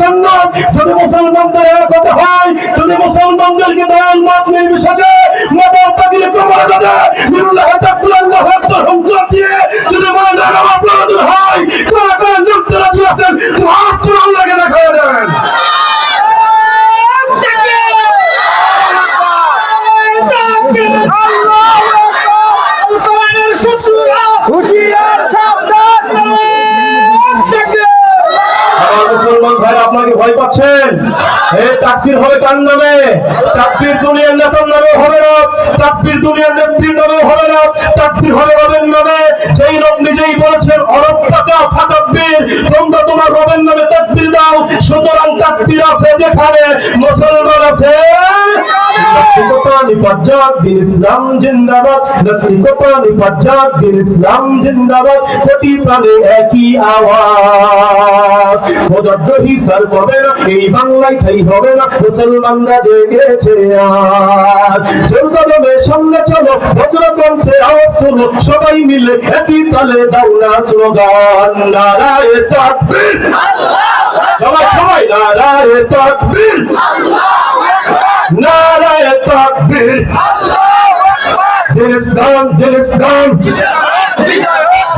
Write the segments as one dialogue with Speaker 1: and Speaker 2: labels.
Speaker 1: জন্য যদি মুসলমানদের এক হতে হয়, যদি মুসলমানদেরকে দয়াল মত নির্বিশেষে মদর তাকিয়ে কবর দেবে নিরুল্লাহ তাকুল্লাহ হত্যার দিয়ে যদি ময়দান আমার হয়, কারা কারা আছেন হাত করে আল্লাহকে দেখা দেন
Speaker 2: হুশিয়ার সাবধান
Speaker 1: আমার মুসলমান আপনাকে ভয় পাচ্ছেন? চাকরির হবে কার নামে? চাকরির দুনিয়ার নেতার নামে হবে না। চাকরির দুনিয়ার নেত্রীর নামে হবে না। চাকরি হবে রবের নামে। নিজেই অরব টাকা তোমরা তোমার রবের নামে দাও। সুতরাং চাকরির আছে যেখানে। মুসলমান আছে জিন্দাবাদ। জিন্দাবাদ। কোটি প্রাণে একই আওয়াজ। সবাই মিলে একই তালে দাও স্লোগান।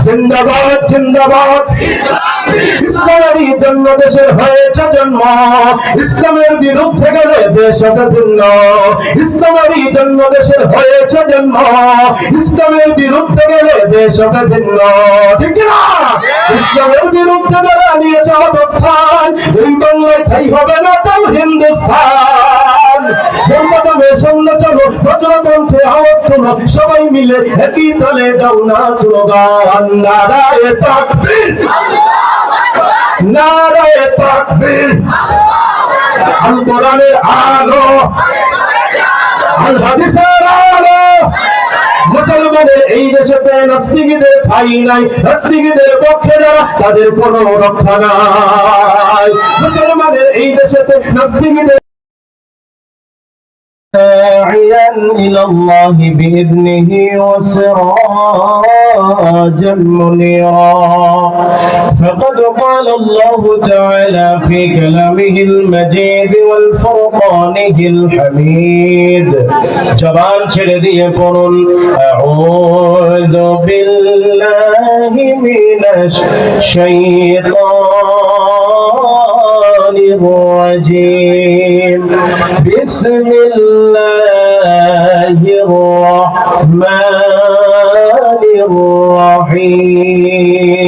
Speaker 1: জিন্দাবাদ জিন্দাবাদ। ইসলামের বিরুদ্ধে গেলে দেশ ইসলামেরই জন্য দেশের হয়েছে জন্ম। ইসলামের বিরুদ্ধে গেলে দেশ ঠিক না ইসলামের বিরুদ্ধে নিয়েছে অবস্থান, এই ঠাই হবে না শোনো সবাই মিলে একই তলে দাও না স্লোগান। নারায় তাকবীর। নারায় তাকবীর আল কোরআনের আলো আল হাদিসের আলো মুসলমানের এই দেশেতে নাস্তিকদের ঠাই নাই নাস্তিকদের পক্ষে যারা তাদের কোনো রক্ষা নাই মুসলমানের এই দেশেতে নাস্তিকদের
Speaker 2: داعيا إلى الله بإذنه وسراجا منيرا فقد قال الله تعالى في كلامه المجيد والفرقانه الحميد. جبان شردي قرن أعوذ بالله من الشيطان الرجيم. بسم الله الرحمن الرحيم.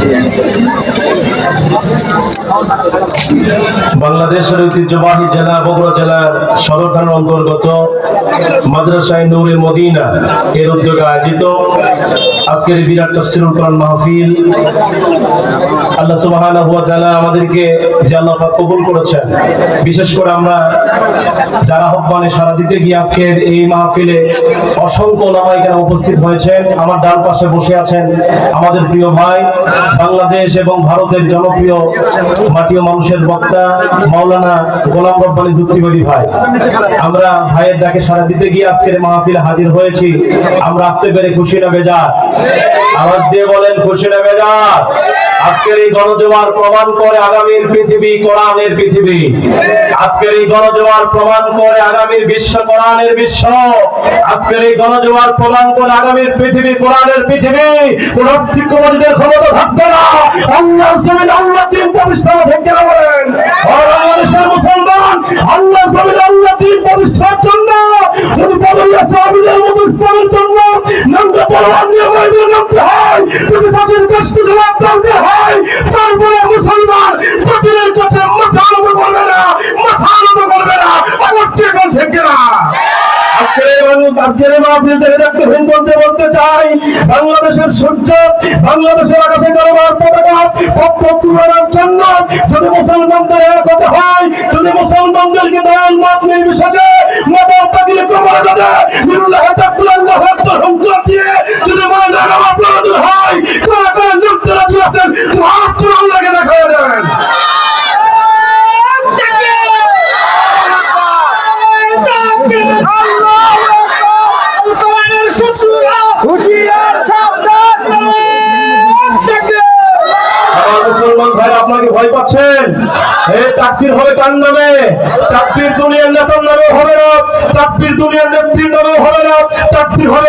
Speaker 2: Yeah.
Speaker 1: বাংলাদেশের ঐতিহ্যবাহী জেলা বগুড়া জেলার সদর থানার অন্তর্গত মাদ্রাসায় নূরে মদিনা এর উদ্যোগে আয়োজিত আজকের বিরাট তফসিরুল কোরআন মাহফিল। আল্লাহ সুবহানাহু ওয়া তাআলা আমাদেরকে যে আল্লাহ কবুল করেছেন, বিশেষ করে আমরা যারা আহ্বানে সারা দিতে গিয়ে আজকের এই মাহফিলে অসংখ্য ওলামা এখানে উপস্থিত হয়েছেন। আমার ডান পাশে বসে আছেন আমাদের প্রিয় ভাই, বাংলাদেশ এবং ভারতের জনপ্রিয় মাটিও মানুষের বক্তা মাওলানা গোলাম রব্বানি যুক্তিবাদী ভাই, আমরা ভাইয়ের ডাকে সারা দিতে গিয়ে আজকের মাহফিল হাজির হয়েছি। আমরা আসতে পেরে খুশি না বেজার? আওয়াজ দিয়ে বলেন, খুশি না বেজার? আজকের এই গণজোয়ার প্রমাণ করে আগামীর পৃথিবী কোরআনের পৃথিবী। আজকের এই গণজোয়ার প্রমাণ করে আগামীর বিশ্ব কোরআনের বিশ্ব। আজকের এই গণজোয়ার প্রমাণ করে আগামীর পৃথিবী কোরআনের পৃথিবী। কোন অস্তিত্ববাদীদের ক্ষমতা থাকবে না। আল্লাহ জমিন আল্লাহ দিন প্রতিষ্ঠা থেকে বলেন। বাংলাদেশের মুসলমান আল্লাহ জমিন আল্লাহ দিন প্রতিষ্ঠার জন্য। যদি বদলিয়া সাহাবিদের মতো ইসলামের জন্য নামটা পরোয়ার নিয়ে নামতে যদি কষ্ট জবাব জানতে হয়, তারপরে মুসলমান কাছে মাথা করবে না, মাথা করবে না। অবশ্যই এখন না। বাংলাদেশের সূর্য, বাংলাদেশের আকাশে গরবার পতাকা জন্য যদি মুসলমানদের হয়, যদি মুসলমানদেরকে দয়াল পাচ্ছেন এই চাকরির হবে কার নামে? চাকরির দুনিয়ার নেতার নামে হবে না। চাকরির দুনিয়ার নেত্রীর নামে হবে না। চাকরি হবে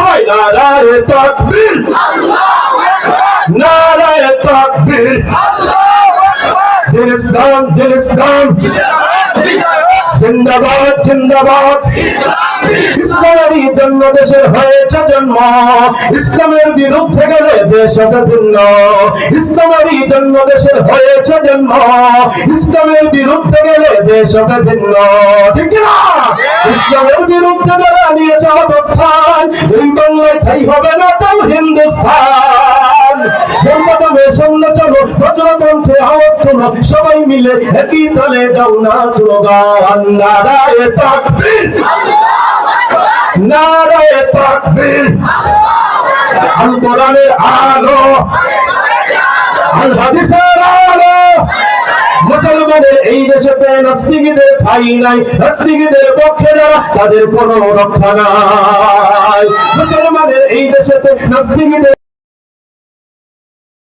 Speaker 1: সবাই নারায়ে তাকবীর। নারায় তাকবীর। দিন ইসলাম দিন ইসলাম জিন্দাবাদ জিন্দাবাদ। ইসলামেরই জন্য দেশের হয়েছে জন্ম। ইসলামের বিরুদ্ধে গেলে দেশ ভিন্ন। ইসলামেরই জন্য দেশের হয়েছে জন্ম। ইসলামের বিরুদ্ধে গেলে দেশ ভিন্ন। ঠিক না ইসলামের বিরুদ্ধে যারা নিয়েছে অবস্থান, এই বাংলায় ঠাই হবে না তাও হিন্দুস্তান সবাই মিলে একই তালে দাও না স্লোগান। নারায়ে নারায়ে আল। মুসলমানের এই দেশেতে নাস্তিকদের ঠাই নাই, নাস্তিকদের পক্ষে যারা, তাদের কোনো রক্ষা নাই। মুসলমানের এই দেশেতে নাস্তিকদের